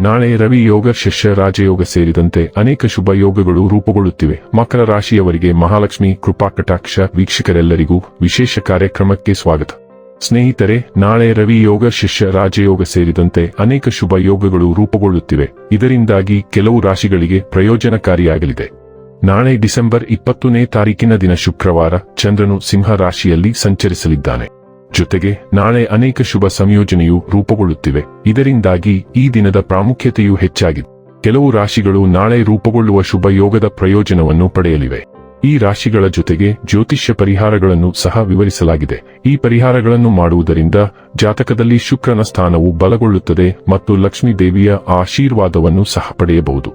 ನಾಳೆ ರವಿ ಯೋಗ, ಶಿಷ್ಯ, ರಾಜಯೋಗ ಸೇರಿದಂತೆ ಅನೇಕ ಶುಭ ಯೋಗಗಳು ರೂಪುಗೊಳ್ಳುತ್ತಿವೆ. ಮಕರ ರಾಶಿಯವರಿಗೆ ಮಹಾಲಕ್ಷ್ಮಿ, ಕೃಪಾ, ಕಟಾಕ್ಷ ವೀಕ್ಷಕರೆಲ್ಲರಿಗೂ ವಿಶೇಷ ಕಾರ್ಯಕ್ರಮಕ್ಕೆ ಸ್ವಾಗತ. ಸ್ನೇಹಿತರೆ, ನಾಳೆ ರವಿ ಯೋಗ, ಶಿಷ್ಯ, ರಾಜಯೋಗ ಸೇರಿದಂತೆ ಅನೇಕ ಶುಭ ಯೋಗಗಳು ರೂಪುಗೊಳ್ಳುತ್ತಿವೆ. ಇದರಿಂದಾಗಿ ಕೆಲವು ರಾಶಿಗಳಿಗೆ ಪ್ರಯೋಜನಕಾರಿಯಾಗಲಿದೆ. ನಾಳೆ ಡಿಸೆಂಬರ್ ಇಪ್ಪತ್ತನೇ ತಾರೀಕಿನ ದಿನ ಶುಕ್ರವಾರ ಚಂದ್ರನು ಸಿಂಹ ರಾಶಿಯಲ್ಲಿ ಸಂಚರಿಸಲಿದ್ದಾನೆ. ಜೊತೆಗೆ ನಾಳೆ ಅನೇಕ ಶುಭ ಸಂಯೋಜನೆಯು ರೂಪುಗೊಳ್ಳುತ್ತಿವೆ. ಇದರಿಂದಾಗಿ ಈ ದಿನದ ಪ್ರಾಮುಖ್ಯತೆಯು ಹೆಚ್ಚಾಗಿದೆ. ಕೆಲವು ರಾಶಿಗಳು ನಾಳೆ ರೂಪುಗೊಳ್ಳುವ ಶುಭ ಯೋಗದ ಪ್ರಯೋಜನವನ್ನು ಪಡೆಯಲಿವೆ. ಈ ರಾಶಿಗಳ ಜೊತೆಗೆ ಜ್ಯೋತಿಷ್ಯ ಪರಿಹಾರಗಳನ್ನು ಸಹ ವಿವರಿಸಲಾಗಿದೆ. ಈ ಪರಿಹಾರಗಳನ್ನು ಮಾಡುವುದರಿಂದ ಜಾತಕದಲ್ಲಿ ಶುಕ್ರನ ಸ್ಥಾನವು ಬಲಗೊಳ್ಳುತ್ತದೆ ಮತ್ತು ಲಕ್ಷ್ಮೀ ದೇವಿಯ ಆಶೀರ್ವಾದವನ್ನು ಸಹ ಪಡೆಯಬಹುದು.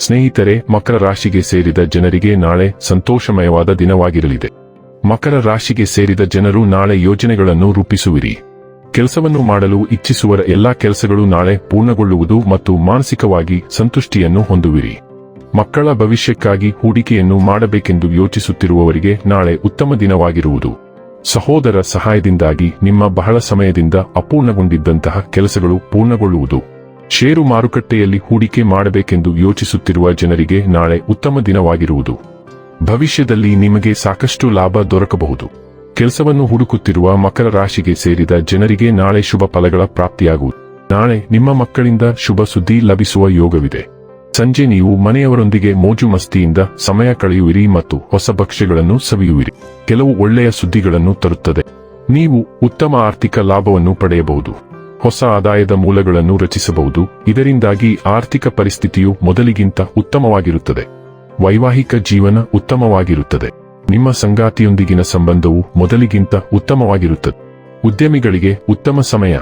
ಸ್ನೇಹಿತರೆ, ಮಕರ ರಾಶಿಗೆ ಸೇರಿದ ಜನರಿಗೆ ನಾಳೆ ಸಂತೋಷಮಯವಾದ ದಿನವಾಗಿರಲಿದೆ. ಮಕರ ರಾಶಿಗೆ ಸೇರಿದ ಜನರು ನಾಳೆ ಯೋಜನೆಗಳನ್ನು ರೂಪಿಸುವಿರಿ. ಕೆಲಸವನ್ನು ಮಾಡಲು ಇಚ್ಛಿಸುವರ ಎಲ್ಲಾ ಕೆಲಸಗಳು ನಾಳೆ ಪೂರ್ಣಗೊಳ್ಳುವುದು ಮತ್ತು ಮಾನಸಿಕವಾಗಿ ಸಂತುಷ್ಟಿಯನ್ನು ಹೊಂದುವಿರಿ. ಮಕ್ಕಳ ಭವಿಷ್ಯಕ್ಕಾಗಿ ಹೂಡಿಕೆಯನ್ನು ಮಾಡಬೇಕೆಂದು ಯೋಚಿಸುತ್ತಿರುವವರಿಗೆ ನಾಳೆ ಉತ್ತಮ ದಿನವಾಗಿರುವುದು. ಸಹೋದರ ಸಹಾಯದಿಂದಾಗಿ ನಿಮ್ಮ ಬಹಳ ಸಮಯದಿಂದ ಅಪೂರ್ಣಗೊಂಡಿದ್ದಂತಹ ಕೆಲಸಗಳು ಪೂರ್ಣಗೊಳ್ಳುವುದು. ಷೇರು ಮಾರುಕಟ್ಟೆಯಲ್ಲಿ ಹೂಡಿಕೆ ಮಾಡಬೇಕೆಂದು ಯೋಚಿಸುತ್ತಿರುವ ಜನರಿಗೆ ನಾಳೆ ಉತ್ತಮ ದಿನವಾಗಿರುವುದು. ಭವಿಷ್ಯದಲ್ಲಿ ನಿಮಗೆ ಸಾಕಷ್ಟು ಲಾಭ ದೊರಕಬಹುದು. ಕೆಲಸವನ್ನು ಹುಡುಕುತ್ತಿರುವ ಮಕರ ರಾಶಿಗೆ ಸೇರಿದ ಜನರಿಗೆ ನಾಳೆ ಶುಭ ಫಲಗಳ ಪ್ರಾಪ್ತಿಯಾಗುವುದು. ನಾಳೆ ನಿಮ್ಮ ಮಕ್ಕಳಿಂದ ಶುಭ ಸುದ್ದಿ ಲಭಿಸುವ ಯೋಗವಿದೆ. ಸಂಜೆ ನೀವು ಮನೆಯವರೊಂದಿಗೆ ಮೋಜು ಮಸ್ತಿಯಿಂದ ಸಮಯ ಕಳೆಯುವಿರಿ ಮತ್ತು ಹೊಸ ಭಕ್ಷ್ಯಗಳನ್ನು ಸವಿಯುವಿರಿ. ಕೆಲವು ಒಳ್ಳೆಯ ಸುದ್ದಿಗಳನ್ನು ತರುತ್ತದೆ. ನೀವು ಉತ್ತಮ ಆರ್ಥಿಕ ಲಾಭವನ್ನು ಪಡೆಯಬಹುದು. ಹೊಸ ಆದಾಯದ ಮೂಲಗಳನ್ನು ರಚಿಸಬಹುದು. ಇದರಿಂದಾಗಿ ಆರ್ಥಿಕ ಪರಿಸ್ಥಿತಿಯು ಮೊದಲಿಗಿಂತ ಉತ್ತಮವಾಗಿರುತ್ತದೆ. ವೈವಾಹಿಕ ಜೀವನ ಉತ್ತಮವಾಗಿರುತ್ತದೆ. ನಿಮ್ಮ ಸಂಗಾತಿಯೊಂದಿಗಿನ ಸಂಬಂಧವು ಮೊದಲಿಗಿಂತ ಉತ್ತಮವಾಗಿರುತ್ತದೆ. ಉದ್ಯಮಿಗಳಿಗೆ ಉತ್ತಮ ಸಮಯ.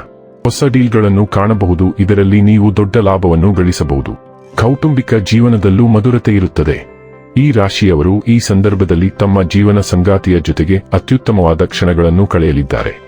ಹೊಸ ಡೀಲ್ಗಳನ್ನು ಕಾಣಬಹುದು. ಇದರಲ್ಲಿ ನೀವು ದೊಡ್ಡ ಲಾಭವನ್ನು ಗಳಿಸಬಹುದು. ಕೌಟುಂಬಿಕ ಜೀವನದಲ್ಲೂ ಮಧುರತೆ ಇರುತ್ತದೆ. ಈ ರಾಶಿಯವರು ಈ ಸಂದರ್ಭದಲ್ಲಿ ತಮ್ಮ ಜೀವನ ಸಂಗಾತಿಯ ಜೊತೆಗೆ ಅತ್ಯುತ್ತಮವಾದ ಕ್ಷಣಗಳನ್ನು ಕಳೆಯಲಿದ್ದಾರೆ.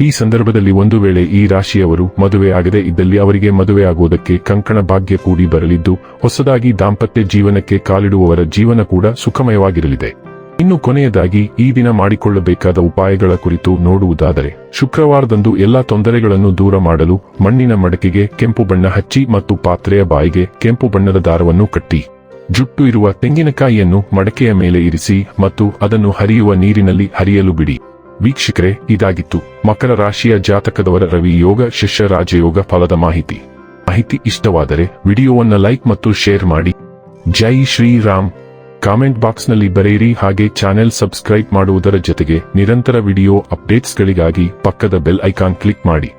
ಈ ಸಂದರ್ಭದಲ್ಲಿ ಒಂದು ವೇಳೆ ಈ ರಾಶಿಯವರು ಮದುವೆ ಆಗದೆ ಇದ್ದಲ್ಲಿ ಅವರಿಗೆ ಮದುವೆ ಆಗುವುದಕ್ಕೆ ಕಂಕಣ ಭಾಗ್ಯ ಕೂಡಿ ಬರಲಿದ್ದು, ಹೊಸದಾಗಿ ದಾಂಪತ್ಯ ಜೀವನಕ್ಕೆ ಕಾಲಿಡುವವರ ಜೀವನ ಕೂಡ ಸುಖಮಯವಾಗಿರಲಿದೆ. ಇನ್ನು ಕೊನೆಯದಾಗಿ, ಈ ದಿನ ಮಾಡಿಕೊಳ್ಳಬೇಕಾದ ಉಪಾಯಗಳ ಕುರಿತು ನೋಡುವುದಾದರೆ, ಶುಕ್ರವಾರದಂದು ಎಲ್ಲಾ ತೊಂದರೆಗಳನ್ನು ದೂರ ಮಾಡಲು ಮಣ್ಣಿನ ಮಡಕೆಗೆ ಕೆಂಪು ಬಣ್ಣ ಹಚ್ಚಿ ಮತ್ತು ಪಾತ್ರೆಯ ಬಾಯಿಗೆ ಕೆಂಪು ಬಣ್ಣದ ದಾರವನ್ನು ಕಟ್ಟಿ, ಜುಟ್ಟು ಇರುವ ತೆಂಗಿನಕಾಯಿಯನ್ನು ಮಡಕೆಯ ಮೇಲೆ ಇರಿಸಿ ಮತ್ತು ಅದನ್ನು ಹರಿಯುವ ನೀರಿನಲ್ಲಿ ಹರಿಯಲು ಬಿಡಿ. ವೀಕ್ಷಕರೇ, ಇದಾಗಿತ್ತು. ಮಕರ ರಾಶಿಯ ಜಾತಕದವರ ರವಿ ಯೋಗ, ಶಿಷ್ಯ ರಾಜಯೋಗ ಫಲದ ಮಾಹಿತಿ. ಮಾಹಿತಿ ಇಷ್ಟವಾದರೆ ವಿಡಿಯೋವನ್ನ ಲೈಕ್ ಮತ್ತು ಶೇರ್ ಮಾಡಿ. ಜೈ ಶ್ರೀರಾಮ್. ಕಾಮೆಂಟ್ ಬಾಕ್ಸ್ನಲ್ಲಿ ಬರೆಯಿರಿ ಹಾಗೆ ಚಾನೆಲ್ ಸಬ್ಸ್ಕ್ರೈಬ್ ಮಾಡುವುದರ ಜೊತೆಗೆ ನಿರಂತರ ವಿಡಿಯೋ ಅಪ್ಡೇಟ್ಸ್ಗಳಿಗಾಗಿ ಪಕ್ಕದ ಬೆಲ್ ಐಕಾನ್ ಕ್ಲಿಕ್ ಮಾಡಿ.